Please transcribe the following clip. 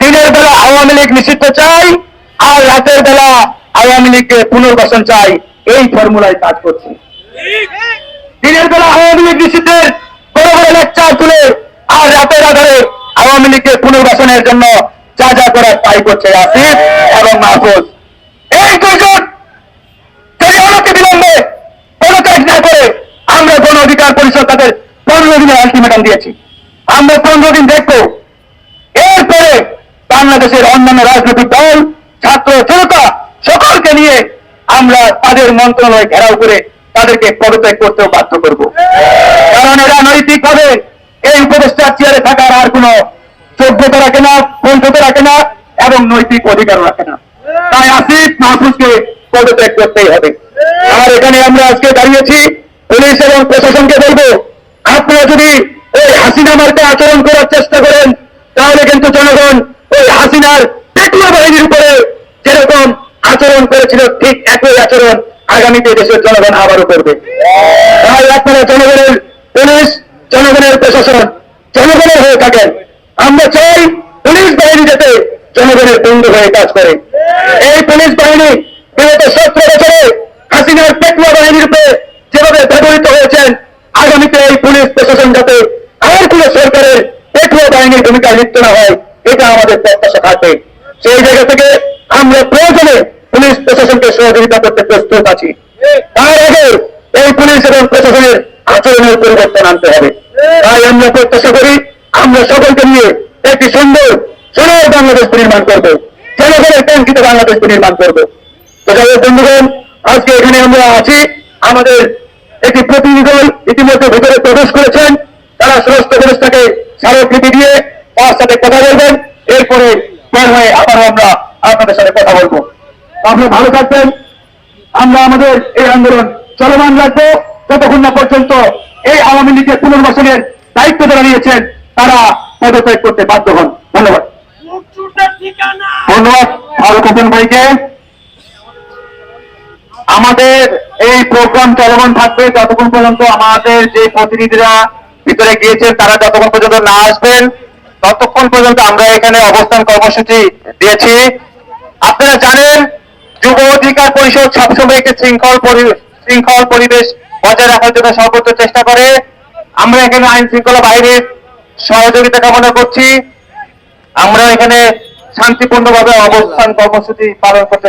দিনের বেলা আওয়ামী লীগ নিষিদ্ধ চাই আর রাতের বেলা আওয়ামী লীগকে পুনর্বাসন চাই, এই ফর্মুলায় কাজ করছি। দিনের বেলা আওয়ামী লীগ নিষিদ্ধের বড় বড় লেকচার তুলে আর রাতের আধারে আওয়ামী লীগকে পুনর্বাসনের জন্য যা যা করার তাই করছে আসিফ এবং মাহফুজ। এই দুজন যদি আমাকে বিলম্বে কোনো কাজ না করে আমরা গণ অধিকার পরিষদ তাদের পনেরো দিনের আলটিমেটাম দিয়েছি। আমরা পনেরো দিন দেখব এরপরে বাংলাদেশের অন্যান্য রাজনৈতিক দল, ছাত্র জনতা সকলকে নিয়ে আমরা তাদের মন্ত্রণালয় ঘেরাও করে তাদেরকে পদত্যাগ করতেও বাধ্য করব। কারণ এরা নৈতিকভাবে এই উপদেষ্টা চেয়ারে থাকার আর কোনো যোগ্যতা রাখে না বন্ধুতা রাখে না এবং নৈতিক অধিকার রাখে না। তাই আসিফ মাহফুজকে পদত্যাগ করতেই হবে। আর এখানে আমরা আজকে দাঁড়িয়েছি পুলিশ এবং প্রশাসনকে বলব, আপনারা যদি ওই হাসিনা মার্কে আচরণ করার করেন তাহলে কিন্তু জনগণ ওই হাসিনার পেটুয়া বাহিনীর উপরে যেরকম আচরণ করেছিল ঠিক একই আচরণ আগামীতে দেশের জনগণ আবারও করবে। তাই আপনারা জনগণের পুলিশ, জনগণের প্রশাসন, জনগণের হয়ে থাকেন। আমরা চাই পুলিশ বাহিনী যাতে জনগণের বন্ধু হয়ে কাজ করে। এই পুলিশ বাহিনী বিগত সতেরো বছরে হাসিনার পেটুয়া বাহিনীর উপরে যেভাবে ব্যবহৃত হয়েছেন, আগামীতে এই পুলিশ প্রশাসন যাতে আর কোন সরকারের পেটুয়া বাহিনীর ভূমিকা লিপ্ত না হয়, এটা আমাদের প্রত্যাশা থাকবে। সেই জায়গা থেকে আমরা প্রয়োজনে পুলিশ প্রশাসনকে সহযোগিতা করতে প্রস্তুত আছি তার আগে এই পুলিশ এবং প্রশাসনের আচরণের পরিবর্তন আনতে হবে। তাই আমরা প্রত্যাশা করি, আমরা সকলকে নিয়ে একটি সুন্দর সোনার বাংলাদেশ নির্মাণ করব। জনগণের ট্যাঙ্কিতে বাংলাদেশ নির্মাণ করব। তো হোক বন্ধুগণ, আজকে এখানে আমরা আছি। আমাদের একটি প্রতিনিধি দল ইতিমধ্যে ভেতরে প্রবেশ করেছেন। তারা সমস্ত প্রদেশটাকে স্মারকলিপি দিয়ে তার সাথে কথা বলবেন। এরপরে বের হয়ে আবারও আমরা আপনাদের সাথে কথা বলব। আপনি ভালো থাকবেন। আমরা আমাদের এই আন্দোলন চলমান রাখব। যতক্ষণ না পর্যন্ত এই আওয়ামী লীগের পুনর্বাসনের দায়িত্ব যারা নিয়েছেন, তারা পদত্যাগ করতে বাধ্য হন। ধন্যবাদ। ধন্যবাদ, ফারুক হোসেন ভাইকে। আমাদের এই প্রোগ্রাম চলমান থাকবে যতক্ষণ পর্যন্ত আমাদের যে প্রতিনিধিরা ভিতরে গিয়েছেন, তারা যতক্ষণ পর্যন্ত না আসবেন, ততক্ষণ পর্যন্ত আমরা এখানে অবস্থান কর্মসূচি দিয়েছি। আপনারা জানেন, যুব অধিকার পরিষদ সবসময় একটি শৃঙ্খল শৃঙ্খল পরিবেশ বজায় রাখার জন্য সর্বোচ্চ চেষ্টা করে। আমরা এখানে আইন শৃঙ্খলা বাহিনীর সহযোগিতা কামনা করছি। আমরা এখানে শান্তিপূর্ণভাবে অবস্থান কর্মসূচি পালন করতে